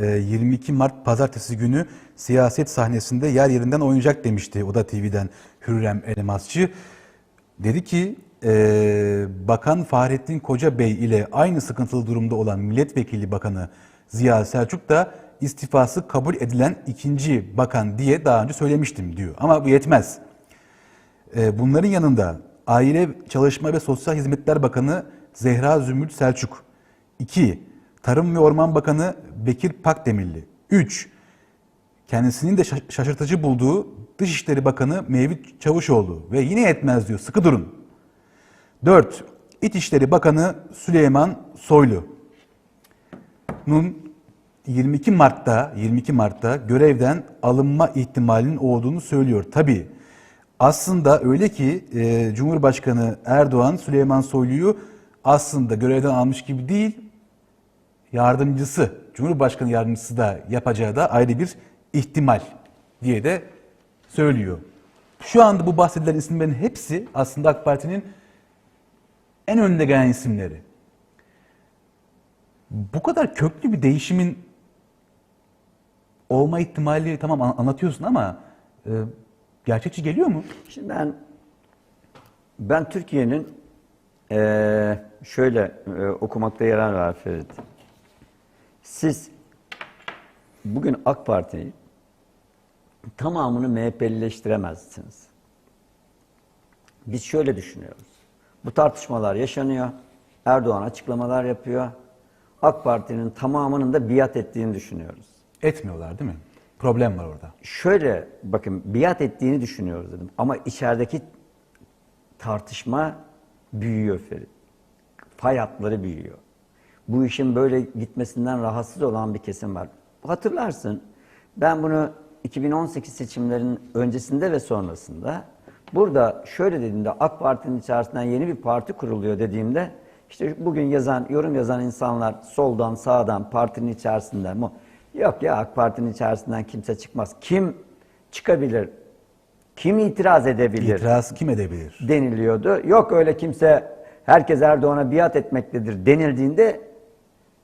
e, 22 Mart pazartesi günü siyaset sahnesinde yer yerinden oynayacak demişti Oda TV'den Hürrem Elmasçı. Dedi ki e, Bakan Fahrettin Koca Bey ile aynı sıkıntılı durumda olan Milletvekili Bakanı Ziya Selçuk da istifası kabul edilen ikinci bakan diye daha önce söylemiştim diyor. Ama bu yetmez. E, Bunların yanında Aile Çalışma ve Sosyal Hizmetler Bakanı Zehra Zümrüt Selçuk. 2. Tarım ve Orman Bakanı Bekir Pakdemirli. 3. Kendisinin de şaş- şaşırtıcı bulduğu Dışişleri Bakanı Mevlüt Çavuşoğlu. Ve yine yetmez diyor sıkı durun. 4. İçişleri Bakanı Süleyman Soylu. Nun 22 Mart'ta 22 Mart'ta görevden alınma ihtimalinin olduğunu söylüyor. Tabii aslında öyle ki e, Cumhurbaşkanı Erdoğan Süleyman Soylu'yu aslında görevden almış gibi değil, yardımcısı, Cumhurbaşkanı yardımcısı da yapacağı da ayrı bir ihtimal diye de söylüyor. Şu anda bu bahsedilen isimlerin hepsi aslında AK Parti'nin en önde gelen isimleri. Bu kadar köklü bir değişimin olma ihtimali tamam an- anlatıyorsun ama e, gerçekçi geliyor mu? Şimdi ben ben Türkiye'nin eee, şöyle eee, okumakta yarar var Ferit. Siz bugün AK Parti'yi tamamını MHP'lileştiremezsiniz. Biz şöyle düşünüyoruz. Bu tartışmalar yaşanıyor. Erdoğan açıklamalar yapıyor. AK Parti'nin tamamının da biat ettiğini düşünüyoruz. Etmiyorlar değil mi? Problem var orada. Şöyle bakın biat ettiğini düşünüyoruz dedim. Ama içerideki tartışma büyüyor Ferit. Fay hatları büyüyor. Bu işin böyle gitmesinden rahatsız olan bir kesim var. Hatırlarsın ben bunu 2018 seçimlerinin öncesinde ve sonrasında burada şöyle dediğimde AK Parti'nin içerisinden yeni bir parti kuruluyor dediğimde işte bugün yazan, yorum yazan insanlar soldan sağdan partinin içerisinden mi? Yok ya AK Parti'nin içerisinden kimse çıkmaz. Kim çıkabilir? Kim itiraz edebilir? İtiraz kim edebilir? deniliyordu. Yok öyle kimse herkes Erdoğan'a biat etmektedir denildiğinde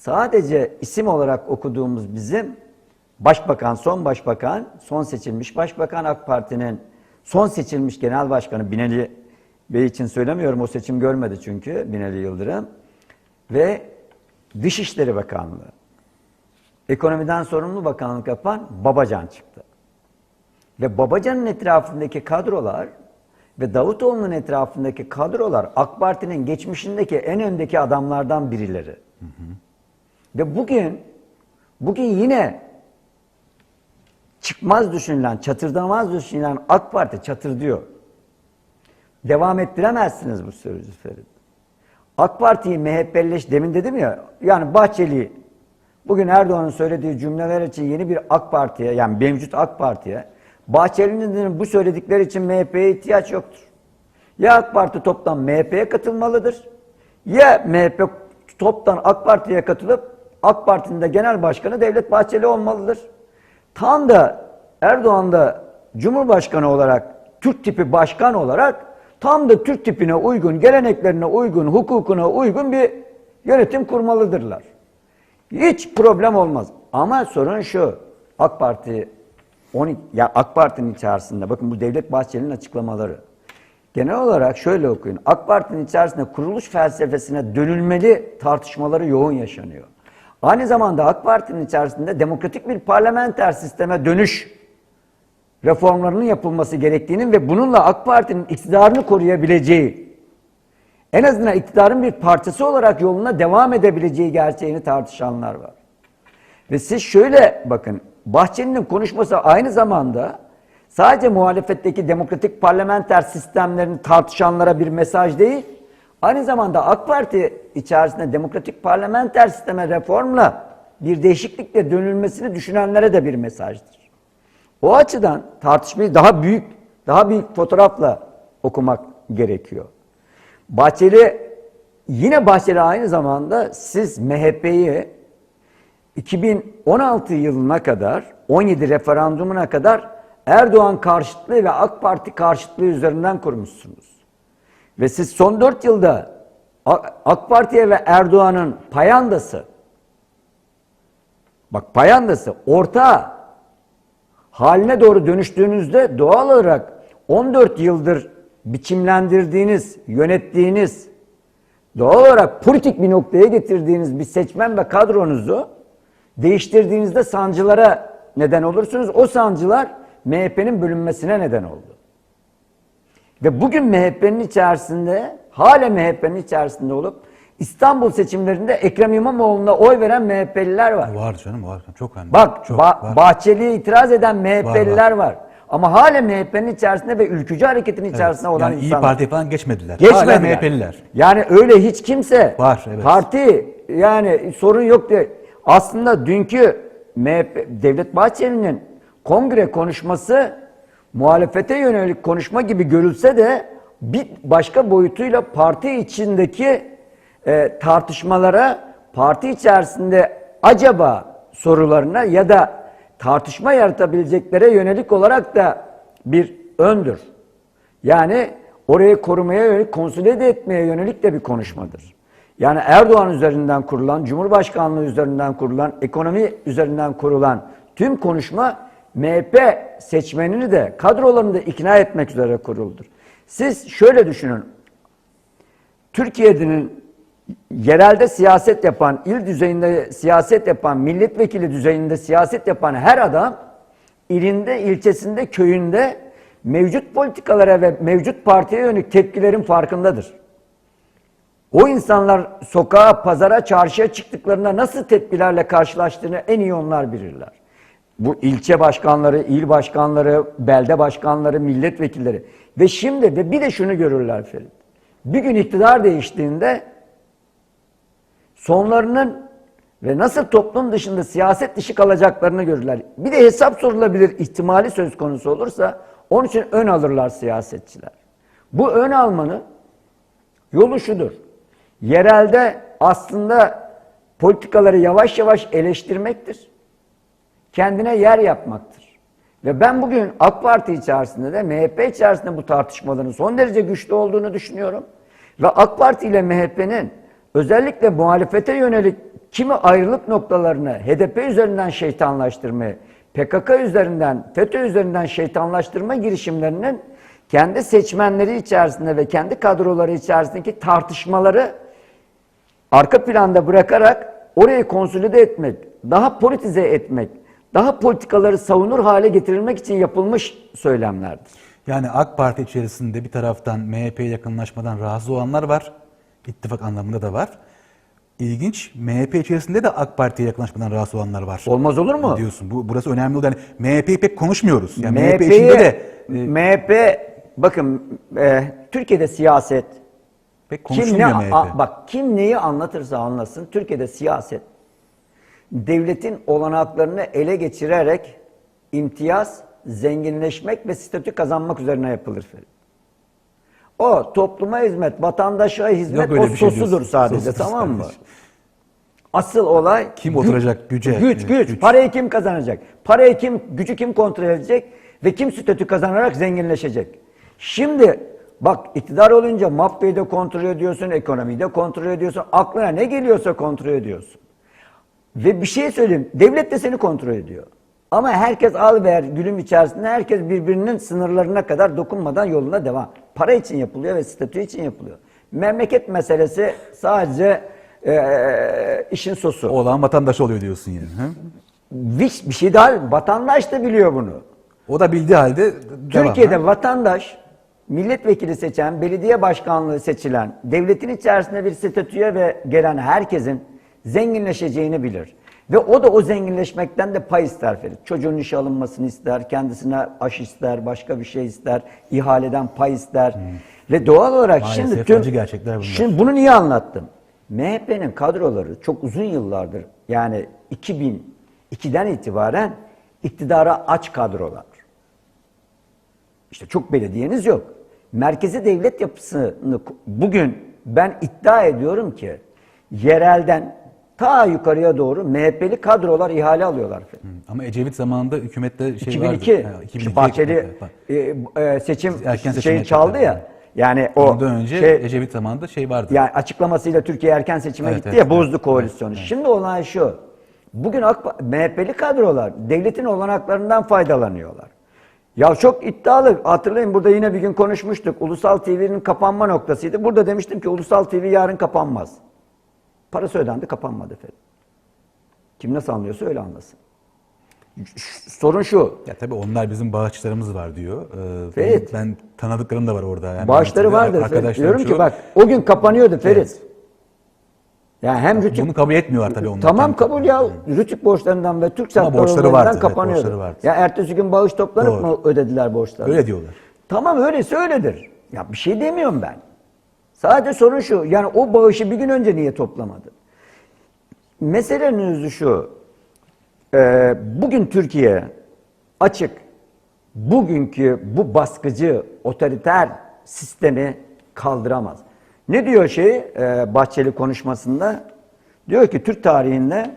sadece isim olarak okuduğumuz bizim başbakan, son başbakan, son seçilmiş başbakan AK Parti'nin son seçilmiş genel başkanı Binali Bey için söylemiyorum o seçim görmedi çünkü Binali Yıldırım ve Dışişleri Bakanlığı. Ekonomiden sorumlu bakanlık yapan Babacan çıktı. Ve Babacan'ın etrafındaki kadrolar ve Davutoğlu'nun etrafındaki kadrolar AK Parti'nin geçmişindeki en öndeki adamlardan birileri. Ve bugün bugün yine çıkmaz düşünülen, çatırdamaz düşünülen AK Parti çatır diyor. Devam ettiremezsiniz bu süreci Ferit. AK Parti'yi MHP'leş demin dedim ya yani Bahçeli bugün Erdoğan'ın söylediği cümleler için yeni bir AK Parti'ye yani mevcut AK Parti'ye Bahçeli'nin bu söyledikleri için MHP'ye ihtiyaç yoktur. Ya AK Parti toptan MHP'ye katılmalıdır ya MHP toptan AK Parti'ye katılıp AK Parti'nin de genel başkanı Devlet Bahçeli olmalıdır. Tam da Erdoğan da Cumhurbaşkanı olarak Türk tipi başkan olarak tam da Türk tipine uygun, geleneklerine uygun, hukukuna uygun bir yönetim kurmalıdırlar. Hiç problem olmaz. Ama sorun şu. AK Parti 12 ya AK Parti'nin içerisinde bakın bu Devlet Bahçeli'nin açıklamaları. Genel olarak şöyle okuyun. AK Parti'nin içerisinde kuruluş felsefesine dönülmeli tartışmaları yoğun yaşanıyor. Aynı zamanda AK Parti'nin içerisinde demokratik bir parlamenter sisteme dönüş reformlarının yapılması gerektiğinin ve bununla AK Parti'nin iktidarını koruyabileceği, en azından iktidarın bir parçası olarak yoluna devam edebileceği gerçeğini tartışanlar var. Ve siz şöyle bakın, Bahçeli'nin konuşması aynı zamanda sadece muhalefetteki demokratik parlamenter sistemlerini tartışanlara bir mesaj değil, aynı zamanda AK Parti içerisinde demokratik parlamenter sisteme reformla bir değişiklikle dönülmesini düşünenlere de bir mesajdır. O açıdan tartışmayı daha büyük, daha büyük fotoğrafla okumak gerekiyor. Bahçeli, yine Bahçeli aynı zamanda siz MHP'yi 2016 yılına kadar, 17 referandumuna kadar Erdoğan karşıtlığı ve AK Parti karşıtlığı üzerinden kurmuşsunuz. Ve siz son 4 yılda AK Parti'ye ve Erdoğan'ın payandası Bak payandası orta haline doğru dönüştüğünüzde doğal olarak 14 yıldır biçimlendirdiğiniz, yönettiğiniz, doğal olarak politik bir noktaya getirdiğiniz bir seçmen ve kadronuzu değiştirdiğinizde sancılara neden olursunuz. O sancılar MHP'nin bölünmesine neden oldu. Ve bugün MHP'nin içerisinde, hala MHP'nin içerisinde olup İstanbul seçimlerinde Ekrem İmamoğlu'na oy veren MHP'liler var. Var canım var. Çok önemli. Bak çok, Ba- var. Bahçeli'ye itiraz eden MHP'liler var, Ama hala MHP'nin içerisinde ve ülkücü hareketin içerisinde Evet, olan yani İyi insanlar. Parti falan geçmediler. Geçmediler. Hala MHP'liler. Yani öyle hiç kimse Var, evet. parti yani sorun yok diye. Aslında dünkü MHP, Devlet Bahçeli'nin kongre konuşması muhalefete yönelik konuşma gibi görülse de bir başka boyutuyla parti içindeki e, tartışmalara parti içerisinde acaba sorularına ya da tartışma yaratabileceklere yönelik olarak da bir öndür. Yani orayı korumaya yönelik, konsolide etmeye yönelik de bir konuşmadır. Yani Erdoğan üzerinden kurulan, Cumhurbaşkanlığı üzerinden kurulan, ekonomi üzerinden kurulan tüm konuşma MHP seçmenini de kadrolarını da ikna etmek üzere kuruldur. Siz şöyle düşünün. Türkiye'nin yerelde siyaset yapan, il düzeyinde siyaset yapan, milletvekili düzeyinde siyaset yapan her adam ilinde, ilçesinde, köyünde mevcut politikalara ve mevcut partiye yönelik tepkilerin farkındadır. O insanlar sokağa, pazara, çarşıya çıktıklarında nasıl tepkilerle karşılaştığını en iyi onlar bilirler. Bu ilçe başkanları, il başkanları, belde başkanları, milletvekilleri. Ve şimdi ve bir de şunu görürler Ferit. Bir gün iktidar değiştiğinde sonlarının ve nasıl toplum dışında siyaset dışı kalacaklarını görürler. Bir de hesap sorulabilir ihtimali söz konusu olursa onun için ön alırlar siyasetçiler. Bu ön almanın yolu şudur. Yerelde aslında politikaları yavaş yavaş eleştirmektir. Kendine yer yapmaktır. Ve ben bugün AK Parti içerisinde de MHP içerisinde bu tartışmaların son derece güçlü olduğunu düşünüyorum. Ve AK Parti ile MHP'nin özellikle muhalefete yönelik kimi ayrılık noktalarını HDP üzerinden şeytanlaştırmaya, PKK üzerinden, FETÖ üzerinden şeytanlaştırma girişimlerinin kendi seçmenleri içerisinde ve kendi kadroları içerisindeki tartışmaları arka planda bırakarak orayı konsolide etmek, daha politize etmek, daha politikaları savunur hale getirilmek için yapılmış söylemlerdir. Yani AK Parti içerisinde bir taraftan MHP'ye yakınlaşmadan rahatsız olanlar var. İttifak anlamında da var. İlginç. MHP içerisinde de AK Parti'ye yakınlaşmadan rahatsız olanlar var. Olmaz olur mu? Diyorsun. Bu burası önemli oldu. Yani MHP'yi pek konuşmuyoruz. Yani MHP içinde de e, MHP bakın e, Türkiye'de siyaset pek kim ne konuşulmuyor MHP. a- bak kim neyi anlatırsa anlasın Türkiye'de siyaset devletin olanaklarını ele geçirerek imtiyaz, zenginleşmek ve statü kazanmak üzerine yapılır. O topluma hizmet, vatandaşa hizmet Yok öyle o bir şey sosudur diyorsun. sadece Sosudur tamam mı? sadece. Asıl olay Kim oturacak güce, Güç, güç. güç. Parayı kim kazanacak? Parayı kim, gücü kim kontrol edecek? Ve kim statü kazanarak zenginleşecek? Şimdi bak iktidar olunca mafyayı da kontrol ediyorsun, ekonomiyi de kontrol ediyorsun. Aklına ne geliyorsa kontrol ediyorsun. Ve bir şey söyleyeyim. Devlet de seni kontrol ediyor. Ama herkes al ver gülüm içerisinde herkes birbirinin sınırlarına kadar dokunmadan yoluna devam. Para için yapılıyor ve statü için yapılıyor. Memleket meselesi sadece eee, işin sosu. Olan vatandaş oluyor diyorsun yani. Hı? Bir, bir şey daha vatandaş da biliyor bunu. O da bildiği halde devam. Türkiye'de ha? vatandaş milletvekili seçen, belediye başkanlığı seçilen, devletin içerisinde bir statüye ve gelen herkesin zenginleşeceğini bilir. Ve o da o zenginleşmekten de pay ister Ferit. Çocuğun işe alınmasını ister, kendisine aş ister, başka bir şey ister, ihaleden pay ister. Ve doğal olarak Maalesef şimdi tüm... gerçekler bunlar. Şimdi bunu niye anlattım? MHP'nin kadroları çok uzun yıllardır yani 2002'den itibaren iktidara aç kadrolar. İşte çok belediyeniz yok. Merkezi devlet yapısını bugün ben iddia ediyorum ki yerelden ta yukarıya doğru MHP'li kadrolar ihale alıyorlar. Ama Ecevit zamanında hükümette şey 2002, vardı. Ha, işte 2002 Bahçeli e, e, seçim Erken şeyi çaldı ya. Yani o Ondan önce şey, Ecevit zamanında şey vardı. yani açıklamasıyla Türkiye erken seçime Evet, gitti evet, ya evet, bozdu koalisyonu. Şimdi olay şu. Bugün AK MHP'li kadrolar devletin olanaklarından faydalanıyorlar. Ya çok iddialı. Hatırlayın burada yine bir gün konuşmuştuk. Ulusal TV'nin kapanma noktasıydı. Burada demiştim ki Ulusal TV yarın kapanmaz. Parası ödendi kapanmadı efendim. Kim nasıl anlıyorsa öyle anlasın. Sorun şu. Ya tabii onlar bizim bağışçılarımız var diyor. Ee, Ferit. Ben, ben tanıdıklarım da var orada. Yani Bağışları vardır. Ferit. Diyorum ki bak o gün kapanıyordu Ferit. Evet. Yani hem Rütük Bunu kabul etmiyorlar tabii onlar. Tamam kabul ya. Rütük borçlarından ve Türk Ama borçları Borçlarından vardı, evet, kapanıyordu. borçları vardı. Ya ertesi gün bağış toplanıp Doğru. mı ödediler borçlarını? Öyle diyorlar. Tamam öyleyse öyledir. Ya bir şey demiyorum ben. Sadece sorun şu. Yani o bağışı bir gün önce niye toplamadı? Meselenin özü şu. Ee, bugün Türkiye açık bugünkü bu baskıcı otoriter sistemi kaldıramaz. Ne diyor şey e, Bahçeli konuşmasında? Diyor ki Türk tarihinde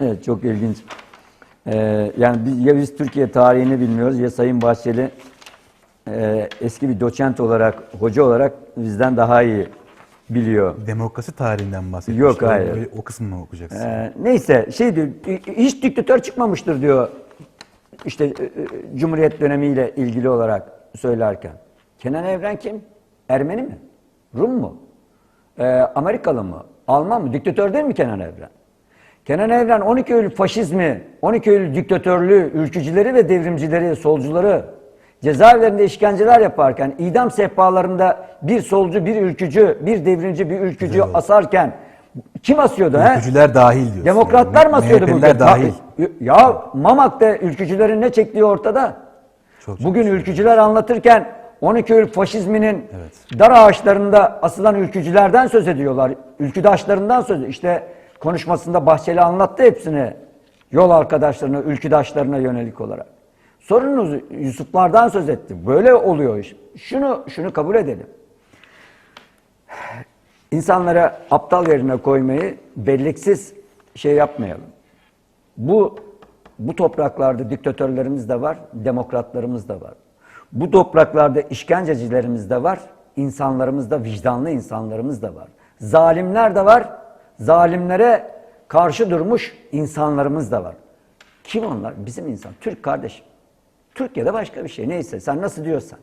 çok ilginç. Ee, yani biz, ya biz Türkiye tarihini bilmiyoruz ya Sayın Bahçeli e, eski bir doçent olarak, hoca olarak bizden daha iyi biliyor. Demokrasi tarihinden bahsediyor. Yok, hayır. öyle- O kısmını mı okuyacaksın? Ee, neyse şey diyor, hiç diktatör çıkmamıştır diyor işte e, e, Cumhuriyet dönemiyle ilgili olarak söylerken. Kenan Evren kim? Ermeni mi? Rum mu? Ee, Amerikalı mı? Alman mı? Diktatör değil mi Kenan Evren? Kenan Evren 12 Eylül faşizmi, 12 Eylül diktatörlüğü, ülkücüleri ve devrimcileri, solcuları cezaevlerinde işkenceler yaparken, idam sehpalarında bir solcu, bir ülkücü, bir devrimci, bir ülkücü Güzel asarken kim asıyordu? he? Ülkücüler dahil diyorsun. Demokratlar yani. mı asıyordu? MHP'liler dahil. Ya Mamak'ta ülkücülerin ne çektiği ortada. Çok Bugün çok ülkücüler anlatırken 12 Eylül faşizminin Evet. dar ağaçlarında asılan ülkücülerden söz ediyorlar. Ülküdaşlarından söz İşte konuşmasında Bahçeli anlattı hepsini. Yol arkadaşlarına, ülküdaşlarına yönelik olarak. Sorunuz Yusuflardan söz etti. Böyle oluyor iş. Şunu şunu kabul edelim. İnsanlara aptal yerine koymayı belleksiz şey yapmayalım. Bu bu topraklarda diktatörlerimiz de var, demokratlarımız da var. Bu topraklarda işkencecilerimiz de var, insanlarımız da vicdanlı insanlarımız da var. Zalimler de var, zalimlere karşı durmuş insanlarımız da var. Kim onlar? Bizim insan, Türk kardeşim. Türkiye'de başka bir şey. Neyse sen nasıl diyorsan.